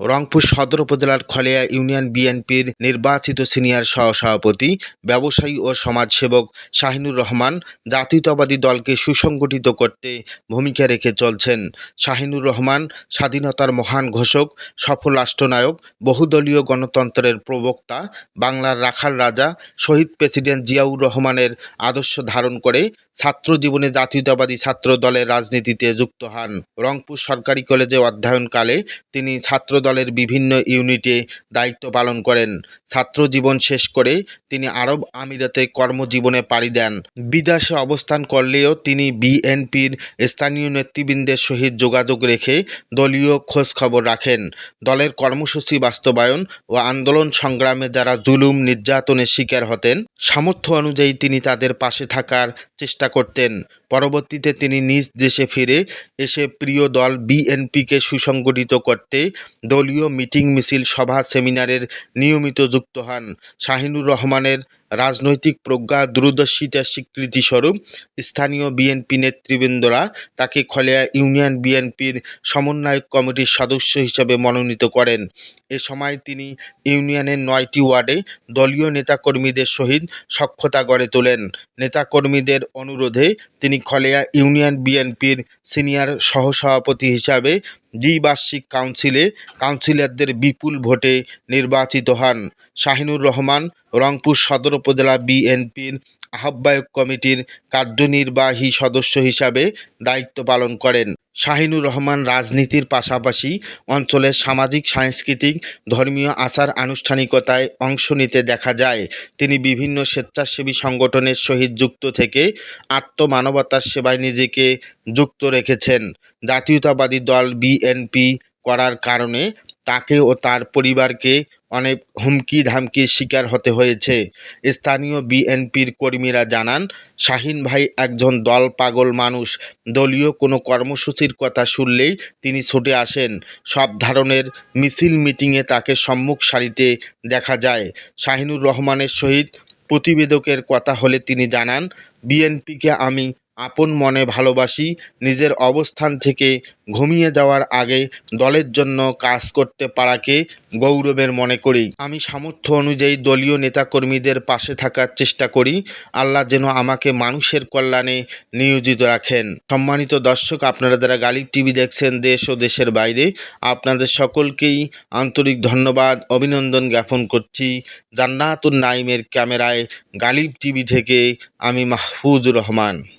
রংপুর সদর উপজেলার খলেয়া ইউনিয়ন বিএনপির নির্বাচিত সিনিয়র সহসভাপতি, ব্যবসায়ী ও সমাজসেবক শাহিনুর রহমান জাতীয়তাবাদী দলকে সুসংগঠিত করতে ভূমিকা রেখে চলছেন। শাহিনুর রহমান স্বাধীনতার মহান ঘোষক, সফল রাষ্ট্রনায়ক, বহুদলীয় গণতন্ত্রের প্রবক্তা, বাংলার রাখাল রাজা, শহীদ প্রেসিডেন্ট জিয়াউর রহমানের আদর্শ ধারণ করে ছাত্র জীবনে জাতীয়তাবাদী ছাত্র দলের রাজনীতিতে যুক্ত হন। রংপুর সরকারি কলেজে অধ্যয়নকালে তিনি ছাত্র দলের বিভিন্ন ইউনিটে দায়িত্ব পালন করেন। ছাত্র জীবন শেষ করে তিনি আরব আমিরাতে কর্মজীবনে পাড়ি দেন। বিদেশে অবস্থান করলেও তিনি বিএনপির স্থানীয় নেতৃবৃন্দের সহিত যোগাযোগ রেখে দলীয় খোঁজ খবর রাখেন। দলের কর্মসূচি বাস্তবায়ন ও আন্দোলন সংগ্রামে যারা জুলুম, নির্যাতনের শিকার হতেন, সামর্থ্য অনুযায়ী তিনি তাদের পাশে থাকার চেষ্টা করতেন। পরবর্তীতে তিনি নিজ দেশে ফিরে এসে প্রিয় দল বিএনপিকে সুসংগঠিত করতে দলীয় মিটিং মিছিল সভা সেমিনারের নিয়মিত যুক্ত হন। শাহিনুর রহমানের রাজনৈতিক প্রজ্ঞা দূরদর্শিতার স্বীকৃতিস্বরূপ স্থানীয় বিএনপি নেতৃবৃন্দরা তাকে খলেয়া ইউনিয়ন বিএনপির সমন্বয়ক কমিটির সদস্য হিসেবে মনোনীত করেন। এ সময় তিনি ইউনিয়নের নয়টি ওয়ার্ডে দলীয় নেতাকর্মীদের সহিত সখ্যতা গড়ে তোলেন। নেতাকর্মীদের অনুরোধে তিনি খলেয়া ইউনিয়ন বিএনপির সিনিয়র সহসভাপতি হিসাবে দ্বিবার্ষিক কাউন্সিলে কাউন্সিলরদের বিপুল ভোটে নির্বাচিত হন। শাহিনুর রহমান, রংপুর সদর উপজেলা বিএনপির আহ্বায়ক কমিটির কার্যনির্বাহী সদস্য হিসাবে দায়িত্ব পালন করেন। শাহিনুর রহমান রাজনীতির পাশাপাশি অঞ্চলের সামাজিক, সাংস্কৃতিক, ধর্মীয় আচার আনুষ্ঠানিকতায় অংশ নিতে দেখা যায়। তিনি বিভিন্ন স্বেচ্ছাসেবী সংগঠনের সহিত যুক্ত থেকে আত্মমানবতার সেবায় নিজেকে যুক্ত রেখেছেন। জাতীয়তাবাদী দল বিএনপি করার কারণে তাকে ও তার পরিবারকে অনেক হুমকি ধামকির শিকার হতে হয়েছে। স্থানীয় বিএনপির কর্মীরা জানান, শাহিন ভাই একজন দল পাগল মানুষ। দলীয় কোনো কর্মসূচির কথা শুনলেই তিনি ছুটে আসেন। সব ধরনের মিছিল মিটিংয়ে তাকে সম্মুখ সারিতে দেখা যায়। শাহিনুর রহমানের সহিত প্রতিবেদকের কথা হলে তিনি জানান, বিএনপিকে আমি আপন মনে ভালোবাসি, নিজের অবস্থান থেকে ঘুমিয়ে যাওয়ার আগে দলের জন্য কাজ করতে পারাকে গৌরবের মনে করি। আমি সামর্থ্য অনুযায়ী দলীয় নেতাকর্মীদের পাশে থাকার চেষ্টা করি। আল্লাহ যেন আমাকে মানুষের কল্যাণে নিয়োজিত রাখেন। সম্মানিত দর্শক, আপনারা যারা গালিব টিভি দেখছেন দেশ ও দেশের বাইরে, আপনাদের সকলকেই আন্তরিক ধন্যবাদ, অভিনন্দন জ্ঞাপন করছি। জান্নাতুন নাইমের ক্যামেরায় গালিব টিভি থেকে আমি মাহফুজুর রহমান।